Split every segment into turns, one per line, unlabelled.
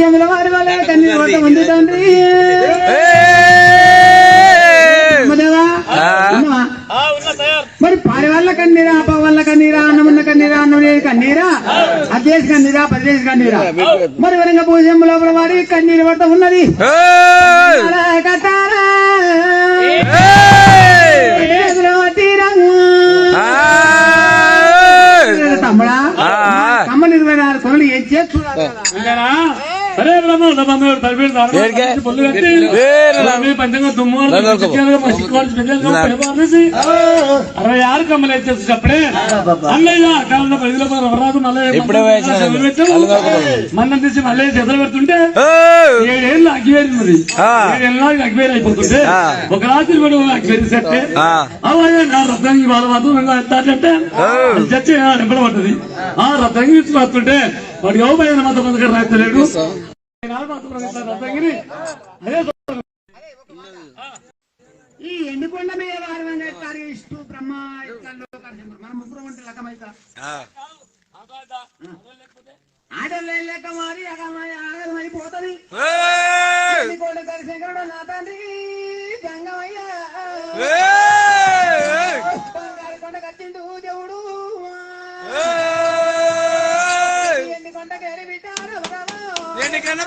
పూజముల వారి వల్ల కన్నీరు పట్ట ఉంది తండ్రి? మరి పారి వల్ల కన్నీరా అప్ప వల్ల కన్నీరా అన్నమున్న కన్నీరా అన్నం లేని కన్నీరా అదేశ కన్నీరా పదేశ కన్నీరా. మరి వరంగ పూజం లోపల వారి కన్నీరు పట్ట ఉన్నది. కట్టారా? తమ్ముడా తమ్మ ఇరవై నాలుగు కొనలు ఏం చేస్తున్నారు
అరవై ఆరు కమ్మలు వచ్చేసి చెప్పడే. అన్నయ్య పరిధిలో రవరాదు మళ్ళీ తీసి మళ్ళీ చెదలు పెడుతుంటే ఏడేళ్ళు అగ్గివేరి మరి.
ఆ.
ఏడేళ్ళ అగ్గివేరి అయిపోతుంటే. ఒక రాత్రి కూడా అగ్గివేరి సెట్టే. అలాగే నా రథంగి వాళ్ళ మాత్రం ఎత్తాడంటే చచ్చి నింపడ పడ్డది. ఆ రథంగి ఇచ్చి వస్తుంటే వాడు ఎవరైనా మత పథకం రాయలేడు
ఈ ఎండుకొండ మీద వారి వెంకటారి ఇష్టు బ్రహ్మ మన ముగ్గురు ఉంటే లెక్కమైతా ఆడలే లెక్క మారి నా తండ్రి గంగమయ్య దేవుడు. ఎండుకొండ కేరి బిడ్డారు ఎండుకొండ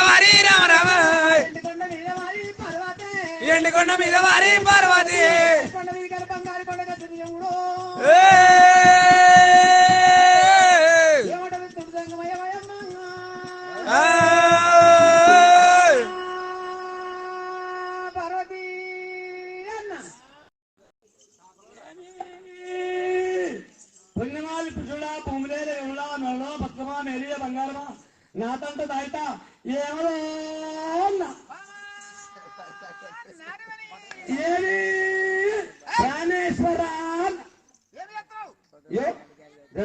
వారి రామరామ కొండ మీద వారి
మీద వారి పార్వతి.
కొండ మీద సంగమయ్యమ్మ పార్వతీ
పుణ్యమాలి పురుషుడా పొంగులేరు ఎవడా నల్ల పత్రమా మెరియ బంగారమా. దాయిత ఏమో అన్న. ఏమి? ప్రాణేశ్వర ఏ?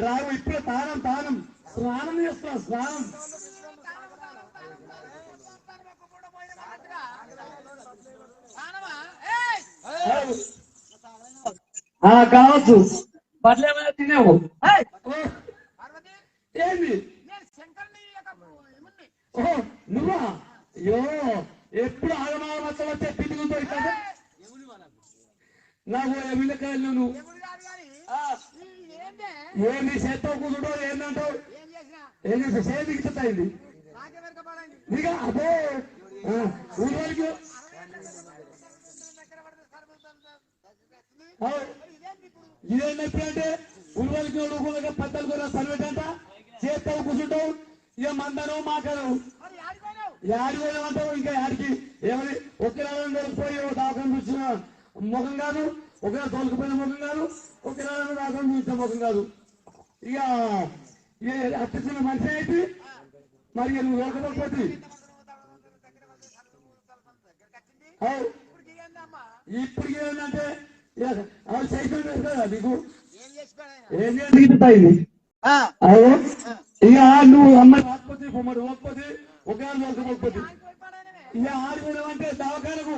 రావు ఇప్పుడు తానం తానం. స్నానం చేస్తున్నా స్నానం. ఆ, కావచ్చు బట్టలు ఏమైనా తినేవు! ఏంది? ఓ నువ్వా? అయ్యో ఎప్పుడు ఆగమాగ మచ్చలు వచ్చే పిట్టుకుంటూ ఇక్కడ నాకు ఎమ్మిలకాయలు నువ్వు. ఏంది చేత్తో కూర్చుంటో ఏందంటావు? ఏం చేస్తా చేతికి ఇచ్చేది నీగా అదే ఊరికి ఇదేం ఎప్పుడంటే ఉరువలికి ఉడుకులుగా పెద్దలు కూడా సర్వేటంట చేస్తావు కూర్చుంటావు. ఇక మందను మాకను యాడి పోయామంటావు ఇంకా యాడికి ఏమని? ఒకే పోయి దాకా చూసిన ముఖం కాదు ఒకే తోలుకుపోయిన ముఖం కాదు ఒకే దాకా చూసిన ముఖం కాదు. ఇక అత్యచిన మనిషి అయితే మరి నువ్వు ఓడకపోతే ఇప్పుడు ఏంటంటే చేసిన కదా నీకు? ఏం చేసి ఇక నువ్వు అమ్మ రాకపోతే పొమ్మడు ఒకవేళ వరకు ఒప్పది ఇక ఆడుకోవడం దవాఖానకు?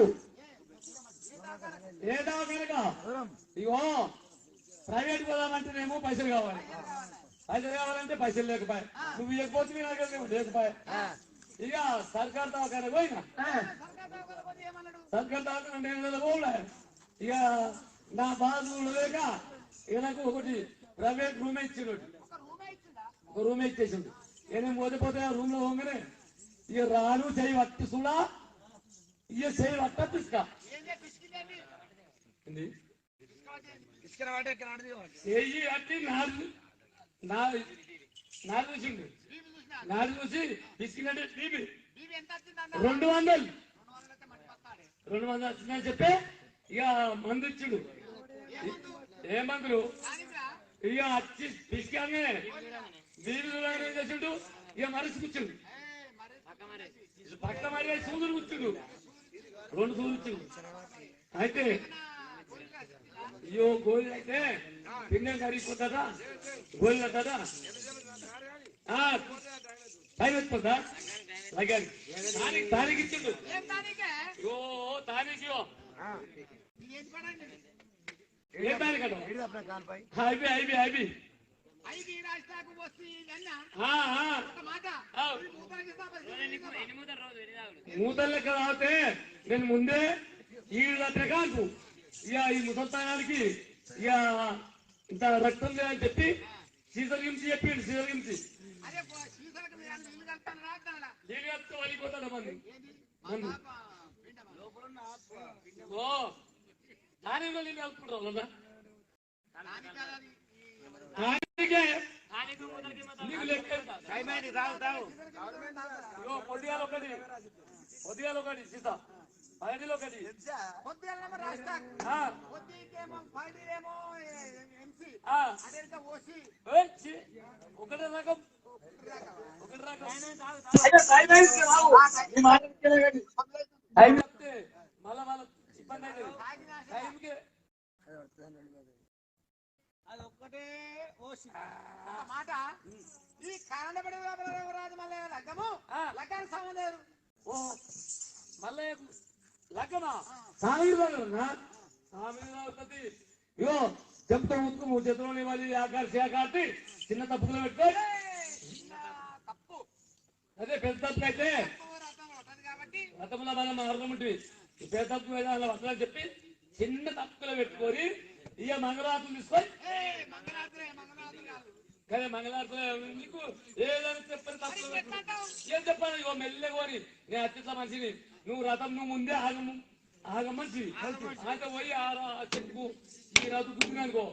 ఏ దవాఖానగా ఇగో ప్రైవేట్ పోదామంటేనేమో పైసలు కావాలి. పైసలు కావాలంటే పైసలు లేకపోయా. నువ్వు ఇవ్వకపోతే మీ దగ్గర లేవు, లేకపోయా. ఇక సర్కార్ దవాఖాన పోయినా? సర్కార్ దవాఖాన నేను పోలే ఇక నా బాధ లేక ఇక నాకు ఒకటి ప్రైవేట్ రూమే ఇచ్చినట్టు ఒక రూమ్ ఇక నేను పోతే ఆ రూమ్లో పోగానే ఇక రాను చేయి పట్టు చూడా ఇక చేయి పట్ట పిసుక నాలుగు నాలుగు చూసిండు. నాలుగు చూసి తీసుకున్నట్టే తీపి రెండు వందలు. రెండు వందలు వచ్చిందని చెప్పి ఇక మందు ఇచ్చుడు. ఏ మందులు? ఇక వచ్చి తీసుకెళ్ళగానే దీని ఏం చేసిండు? ఇక మనిషి కూర్చుండు. పక్క మరి సూదులు కూర్చుండు. రెండు సూదులు ఇచ్చిండు అయితే అయ్యో గోళీలు అయితే పిండం కరిగిపోతుందా? గోళీలు అంటారా? టైం అయిపోతుందా లగాలి తానికి తానికి ఇచ్చిండు. ఓ తానికి ఇవ్వ. ఏ తానికి అట హైబీ ఆ. మూతలు లెక్క తాగితే నేను ముందే ఈ కాదు ఇక ఈ ముసల్తానానికి ఇక ఇంత రక్తం లేదని చెప్పి సీజర్ గించి చెప్పిండు సీజర్ గించి. నీళ్ళు వలిపోతాడు మంది మంది ఓ. దానిలో నీళ్ళు కలుపుకుంటారు కదా? పొడియాలు ఒకటి. పొడియాలు ఒకటి సీత. పైడిలో ఒకటి. ఆ, ఆ. ఏయ్, ఛీ, ఒకటే రకం. ఒకటి రకం అయ్యో, టైం అయింది, రావు. ఈ మాట వినలే కానీ. టైం చెప్తే మళ్ళా వాళ్ళ ఇబ్బంది అవుతుంది టైంకి
అదొక్కటే ఓసి. ఒక మాట. ఈ కారణపడి రాజు మళ్ళీ లగ్గము. లగ్గానికి సంబంధం లేదు.
ఓ మళ్ళీ లగ్గమా? ఇగో చెప్తా ముట్టుకు మూడు చేతులు ఇవ్వాలి ఆకాశ కాటి చిన్న తప్పులు పెట్టుకో.
చిన్న తప్పు.
అదే పెద్ద తప్పు అయితే.
తప్పు రథం ఉంటది కాబట్టి.
రథంలో మనం మార్గం ఉంటుంది పెద్ద తప్పు వేదాలు వదలని చెప్పి చిన్న తప్పులు పెట్టుకొని ఇక మంగళారతులు తీసుకొని. కానీ మంగళారతులు నీకు ఏదైనా చెప్పని పెట్టుకో. ఏం చెప్పాను ఇగో మెల్లగోని నేను అత్యంత మనిషిని. నువ్వు రథం నువ్వు ముందే ఆగము. ఆగమనిషి అంటే పోయి ఆ చెప్పు. ఈ రథం కూర్చున్నానుకో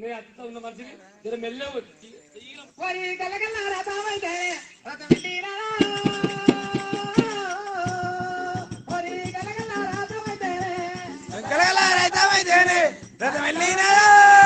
నేను అత్యంత ఉన్న మనిషిని. జర మెల్లే వచ్చి
రథం
రైతమైతేనే రథం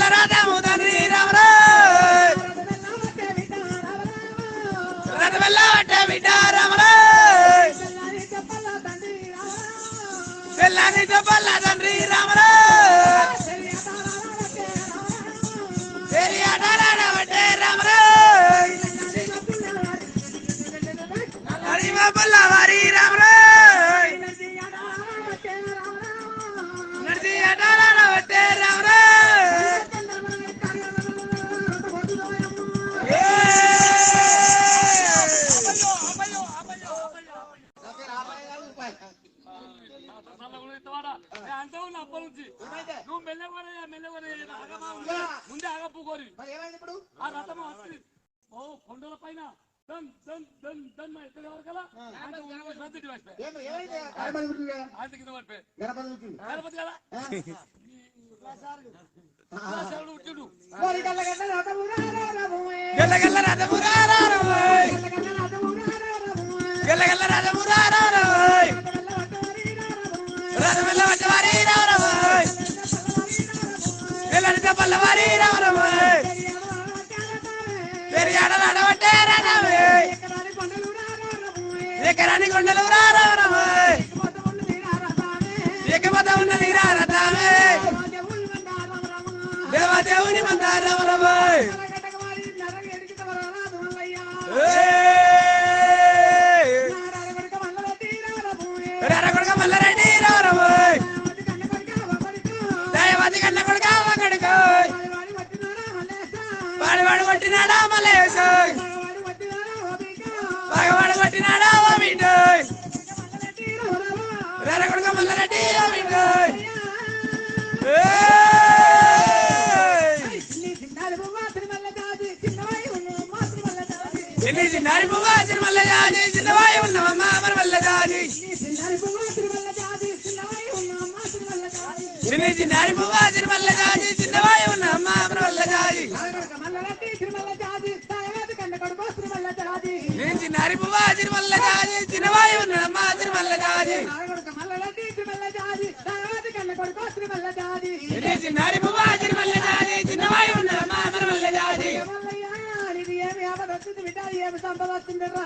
రామరామ. రథమెల్లవట్టే బిడ్డ రామరామ. తెల్లని చెప్పల్ల తండ్రి రామరామ.
తండ్రి రామరాజ్
తెలియదారావట్టే రామరామ.
వారి
రాజమెల్ల వచ్చవారి రారారోయ్ ఎల్లని తప్పల్లవారి రారారోయ్ పెరియాడలాడబట్టే రారారోయ్ ఎకరాని కొండలు రారారోయ్ దేవదేవుని మందారమరమోయ్ కొడుక మల్లారెడ్డి చిరుమల్ల జాజి చిన్నవాయి ఉన్నవమ్మ మరమల్ల జాజి చిన్ని చిన్నారి పువ్వ చిరుమల్ల జాజి చిన్నవాయి ఉన్నవమ్మ మరమల్ల జాజి చిన్ని చిన్నారి పువ్వ చిరుమల్ల జాజి చిన్నవాయి ఉన్నవమ్మ తిరుమల్ల జాజి చిన్ని చిన్నారి పువ్వ చిరుమల్ల జాజి చిన్నవాయి ఉన్నవమ్మ మరమల్ల జాజి
సంపద వస్తుంది రా?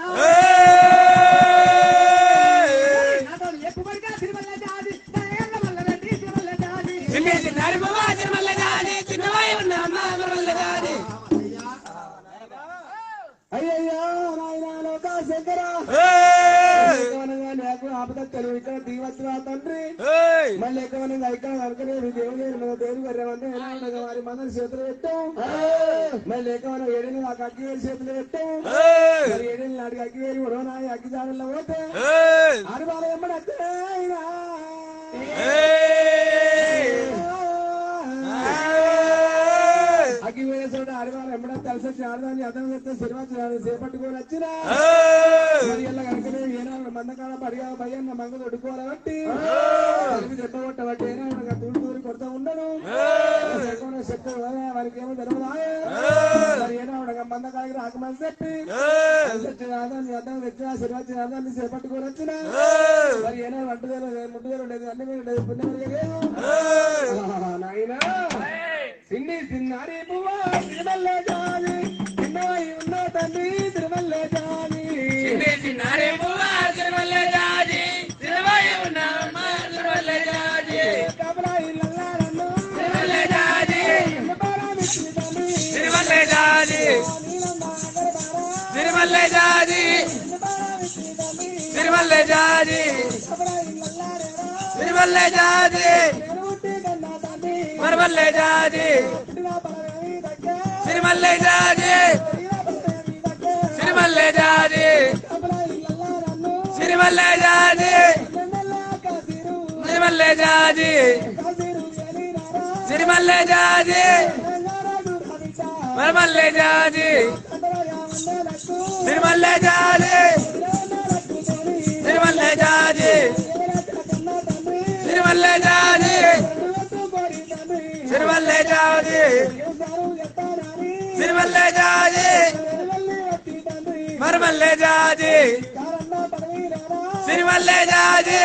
అయ్యయ్యో నాయనా లోకా శంకర. ఆపద తెలుగు ఇక్కడ దిగవచ్చురా తండ్రి. మళ్ళీ ఏకవనంగా ఇక్కడ అనుకునే దేవుని మీద దేవుని గర్రెమంటే ఎలా ఉండగా వారి మందరి చేతులు పెట్టాం. మళ్ళీ ఏకవనం ఏడేళ్ళు నాకు అగ్గి వేరి చేతులు పెట్టాం. మరి ఏడేళ్ళు నాటికి అగ్గి వేరి అగ్గి పోతే. ఎమ్మడి అత్తేనా అగ్గి వేరే చోట ఆడవాళ్ళు ఎమ్మడ కలిసి వచ్చి ఆడదాన్ని అర్థం చేస్తే సినిమా చేపట్టుకొని వచ్చినా. కనుకనే ఏనాడు మందకాల పడిగా భయ్యన్న మంగ తొడుకోవాలబట్టి దెబ్బ కొట్టబట్టి ఏనాడు తూడు తూరి కొడతా ఉండను. శక్తి వారికి ఏమో తెలవదాయే? ఏనాడు మందకాలకి రాకమని చెప్పి. ఆదాన్ని అర్థం తెచ్చిన సినిమా ఆదాన్ని చేపట్టుకొని వచ్చిన. మరి ఏనాడు వంటదేలు ముట్టుదేలు ఉండేది అన్ని ఉండేది పుణ్యం నాయనా! సిన్ని సిన్నారి పువ్వా తిరుమల్ల జాని చిన్నవాయి ఉన్న తండ్రి తిరుమల్ల జాని
చిన్ని చిన్నారి పువ్వ తిరుమల్ల జాజి తిరుమల ఉన్నవమ్మ తిరుమల్ల జాజి
కబరాయి లల్లారన్ను
తిరుమల్ల
తండ్రి
మరమల్ల జాజి.
పుట్టిన పరమేమి దగ్గర
తిరుమల్ల జాజి.
పెరిగిన పరమేమి దగ్గర
తిరుమల్ల జాజి.
కబరాయి లల్లారన్ను
తిరుమల్ల జాజి.
ఎన్నెల్ల
జాజి. జాజి జాజి. జాజి జాజి జాజి.
తండ్రి
తిరుమల్ల జాజి.
ఎవరు ఎత్తారని
తిరుమల్ల జాజి.
ఎరువల్లి వట్టి తండ్రి
మరమల్ల జాజి.
కారన్న పదవీరారా
తిరుమల్ల జాజి.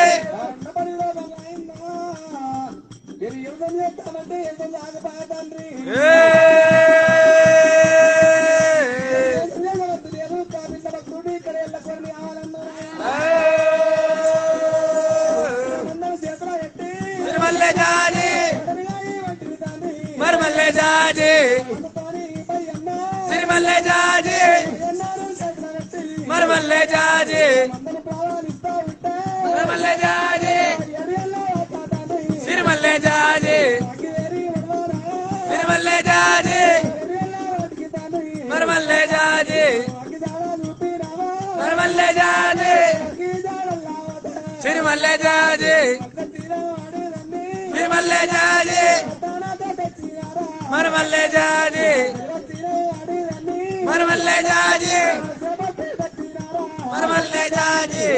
జాజి
అందుకని పయ్యన్న
తిరుమల్ల జాజి
ఎన్నారో చేతులు ఎట్టి
మరమల్ల జాజి
అందరూ ప్రాణాలిస్తా ఉంటే
మరమల్ల జాజి
ఎరియల్లో వస్తా తండ్రి
తిరుమల్ల జాజి
అగ్గివేరి వడవారా
తిరుమల్ల జాజి
ఎరియల్లో వాటికి తండ్రి
మరమల్ల జాజి
అగ్గి దాడా చూపిరావా
మరమల్ల జాజి
అగ్గి దాడల్లా వద
తిరుమల్ల జాజి मरमल्ले
मल्ले मरमल्ले
जाजे मरमल्ले
जाजे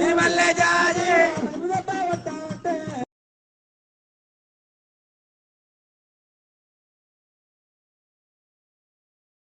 मरमल्ले जाजे